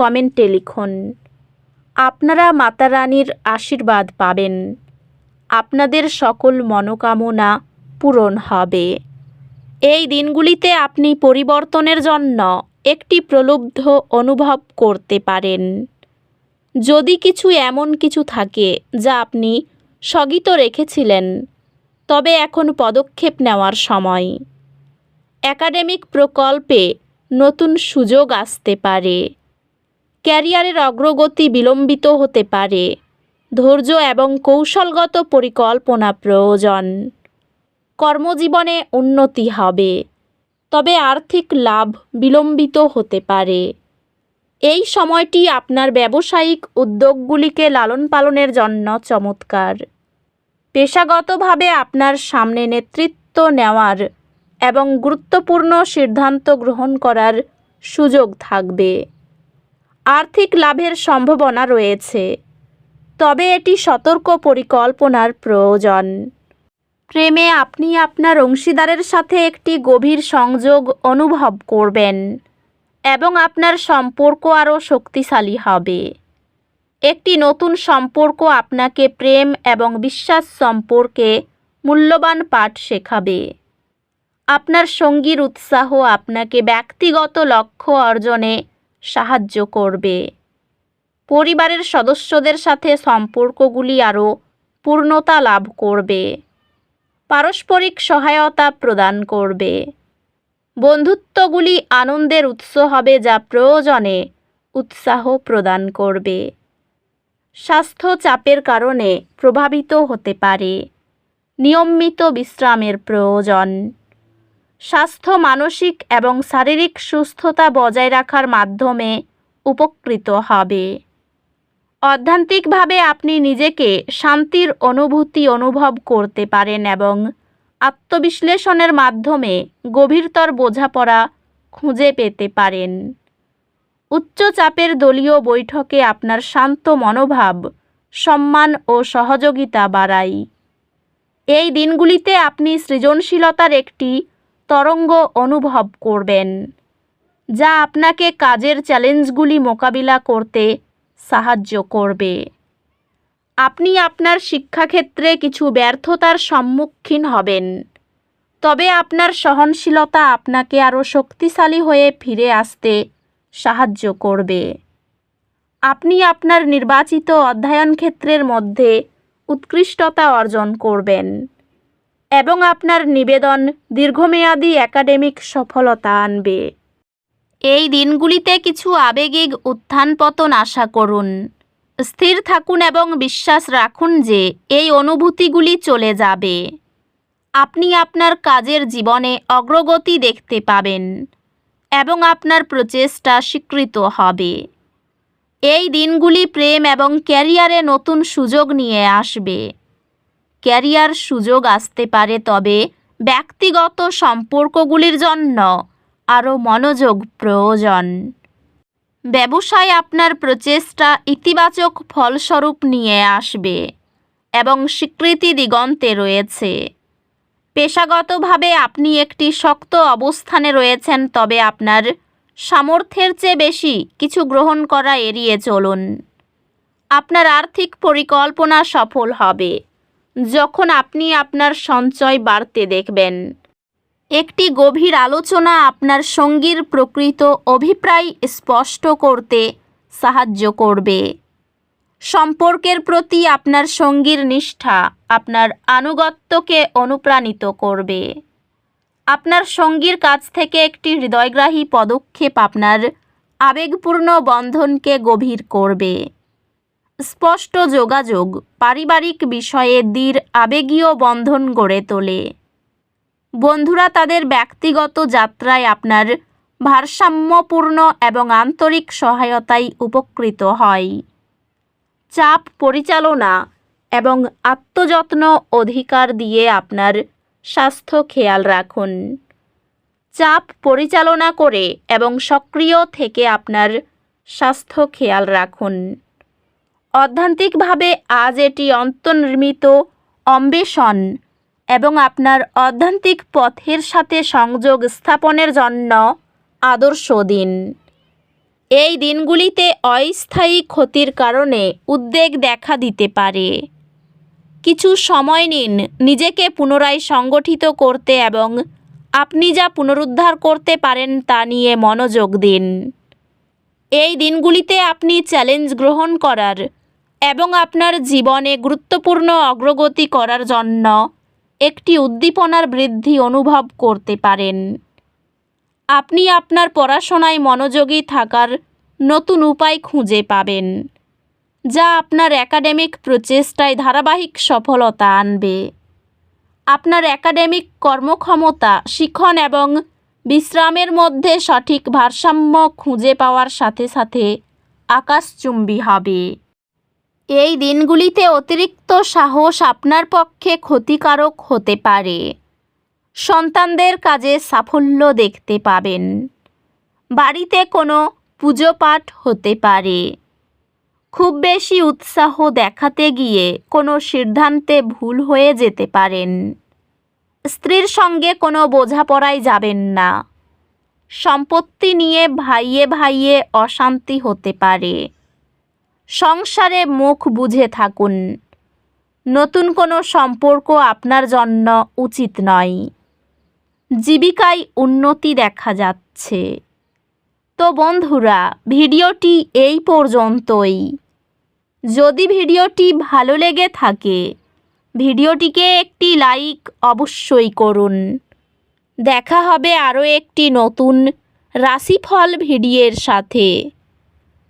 কমেন্টে লিখুন, আপনারা মাতা রানীর আশীর্বাদ পাবেন। আপনাদের সকল মনোকামনা পূরণ হবে। এই দিনগুলিতে আপনি পরিবর্তনের জন্য একটি প্রলুব্ধ অনুভব করতে পারেন। যদি কিছু এমন কিছু থাকে যা আপনি স্থগিত রেখেছিলেন, তবে এখন পদক্ষেপ নেওয়ার সময়। একাডেমিক প্রকল্পে নতুন সুযোগ আসতে পারে। ক্যারিয়ারের অগ্রগতি বিলম্বিত হতে পারে। ধৈর্য এবং কৌশলগত পরিকল্পনা প্রয়োজন। কর্মজীবনে উন্নতি হবে। তবে আর্থিক লাভ বিলম্বিত হতে পারে। এই সময়টি আপনার ব্যবসায়িক উদ্যোগগুলিকে লালন পালনের জন্য চমৎকার। পেশাগতভাবে আপনার সামনে নেতৃত্ব নেওয়ার এবং গুরুত্বপূর্ণ সিদ্ধান্ত গ্রহণ করার সুযোগ থাকবে। আর্থিক লাভের সম্ভাবনা রয়েছে। তবে এটি সতর্ক পরিকল্পনার প্রয়োজন। প্রেমে আপনি আপনার অংশীদারের সাথে একটি গভীর সংযোগ অনুভব করবেন এবং আপনার সম্পর্ক আরও শক্তিশালী হবে। একটি নতুন সম্পর্ক আপনাকে প্রেম এবং বিশ্বাস সম্পর্কে মূল্যবান পাঠ শেখাবে। আপনার সঙ্গীর উৎসাহ আপনাকে ব্যক্তিগত লক্ষ্য অর্জনে সাহায্য করবে। পরিবারের সদস্যদের সাথে সম্পর্কগুলি আরও পূর্ণতা লাভ করবে। পারস্পরিক সহায়তা প্রদান করবে। বন্ধুত্বগুলি আনন্দের উৎস হবে যা প্রয়োজনে উৎসাহ প্রদান করবে। স্বাস্থ্য চাপের কারণে প্রভাবিত হতে পারে। নিয়মিত বিশ্রামের প্রয়োজন। স্বাস্থ্য, মানসিক এবং শারীরিক সুস্থতা বজায় রাখার মাধ্যমে উপকৃত হবে। অধ্যান্তিকভাবে আপনি নিজেকে শান্তির অনুভূতি অনুভব করতে পারেন এবং আত্মবিশ্লেষণের মাধ্যমে গভীরতর বোঝাপড়া খুঁজে পেতে পারেন। উচ্চ চাপের দলীয় বৈঠকে আপনার শান্ত মনোভাব, সম্মান ও সহযোগিতা বাড়ায়। এই দিনগুলিতে আপনি সৃজনশীলতার একটি তরঙ্গ অনুভব করবেন, যা আপনাকে কাজের চ্যালেঞ্জগুলি মোকাবিলা করতে সাহায্য করবে। আপনি আপনার শিক্ষাক্ষেত্রে কিছু ব্যর্থতার সম্মুখীন হবেন, তবে আপনার সহনশীলতা আপনাকে আরও শক্তিশালী হয়ে ফিরে আসতে সাহায্য করবে। আপনি আপনার নির্বাচিত অধ্যয়ন ক্ষেত্রের মধ্যে উৎকৃষ্টতা অর্জন করবেন। এবং আপনার নিবেদন দীর্ঘমেয়াদী একাডেমিক সফলতা আনবে। এই দিনগুলিতে কিছু আবেগিক উত্থান পতন আশা করুন। স্থির থাকুন এবং বিশ্বাস রাখুন যে এই অনুভূতিগুলি চলে যাবে। আপনি আপনার কাজের জীবনে অগ্রগতি দেখতে পাবেন এবং আপনার প্রচেষ্টা স্বীকৃত হবে। এই দিনগুলি প্রেম এবং ক্যারিয়ারে নতুন সুযোগ নিয়ে আসবে। ক্যারিয়ার সুযোগ আসতে পারে, তবে ব্যক্তিগত সম্পর্কগুলির জন্য আরও মনোযোগ প্রয়োজন। ব্যবসায় আপনার প্রচেষ্টা ইতিবাচক ফলস্বরূপ নিয়ে আসবে এবং স্বীকৃতি দিগন্তে রয়েছে। পেশাগতভাবে আপনি একটি শক্ত অবস্থানে রয়েছেন, তবে আপনার সামর্থ্যের চেয়ে বেশি কিছু গ্রহণ করা এড়িয়ে চলুন। আপনার আর্থিক পরিকল্পনা সফল হবে। যখন আপনি আপনার সঞ্চয় বাড়তে দেখবেন। একটি গভীর আলোচনা আপনার সঙ্গীর প্রকৃত অভিপ্রায় স্পষ্ট করতে সাহায্য করবে। সম্পর্কের প্রতি আপনার সঙ্গীর নিষ্ঠা আপনার আনুগত্যকে অনুপ্রাণিত করবে। আপনার সঙ্গীর কাছ থেকে একটি হৃদয়গ্রাহী পদক্ষেপ আপনার আবেগপূর্ণ বন্ধনকে গভীর করবে। স্পষ্ট যোগাযোগ পারিবারিক বিষয়ে দৃঢ় আবেগীয় বন্ধন গড়ে তোলে। বন্ধুরা তাদের ব্যক্তিগত যাত্রায় আপনার ভারসাম্যপূর্ণ এবং আন্তরিক সহায়তায় উপকৃত হয়। চাপ পরিচালনা এবং আত্মযত্ন অধিকার দিয়ে আপনার স্বাস্থ্য খেয়াল রাখুন। চাপ পরিচালনা করে এবং সক্রিয় থেকে আপনার স্বাস্থ্য খেয়াল রাখুন। অধ্যান্তিকভাবে আজ এটি অন্তর্নির্মিত অন্বেষণ এবং আপনার অধ্যান্তিক পথের সাথে সংযোগ স্থাপনের জন্য আদর্শ দিন। এই দিনগুলিতে অস্থায়ী ক্ষতির কারণে উদ্বেগ দেখা দিতে পারে। কিছু সময় নিন, নিজেকে পুনরায় সংগঠিত করতে এবং আপনি যা পুনরুদ্ধার করতে পারেন তা নিয়ে মনোযোগ দিন। এই দিনগুলিতে আপনি চ্যালেঞ্জ গ্রহণ করার এবং আপনার জীবনে গুরুত্বপূর্ণ অগ্রগতি করার জন্য একটি উদ্দীপনার বৃদ্ধি অনুভব করতে পারেন। আপনি আপনার পড়াশোনায় মনোযোগী থাকার নতুন উপায় খুঁজে পাবেন, যা আপনার একাডেমিক প্রচেষ্টায় ধারাবাহিক সফলতা আনবে। আপনার একাডেমিক কর্মক্ষমতা শিখন এবং বিশ্রামের মধ্যে সঠিক ভারসাম্য খুঁজে পাওয়ার সাথে সাথে আকাশচুম্বী হবে। এই দিনগুলিতে অতিরিক্ত সাহস আপনার পক্ষে ক্ষতিকারক হতে পারে। সন্তানদের কাজে সাফল্য দেখতে পাবেন। বাড়িতে কোনো পুজো পাঠ হতে পারে। খুব বেশি উৎসাহ দেখাতে গিয়ে কোনো সিদ্ধান্তে ভুল হয়ে যেতে পারেন। স্ত্রীর সঙ্গে কোনো বোঝাপড়ায় যাবেন না। সম্পত্তি নিয়ে ভাইয়ে ভাইয়ে অশান্তি হতে পারে। সংসারে মুখ বুঝে থাকুন। নতুন কোনো সম্পর্ক আপনার জন্য উচিত নয়। জীবিকায় উন্নতি দেখা যাচ্ছে। তো বন্ধুরা, ভিডিওটি এই পর্যন্তই। যদি ভিডিওটি ভালো লেগে থাকে, ভিডিওটিকে একটি লাইক অবশ্যই করুন। দেখা হবে আরও একটি নতুন রাশিফল ভিডিওর সাথে।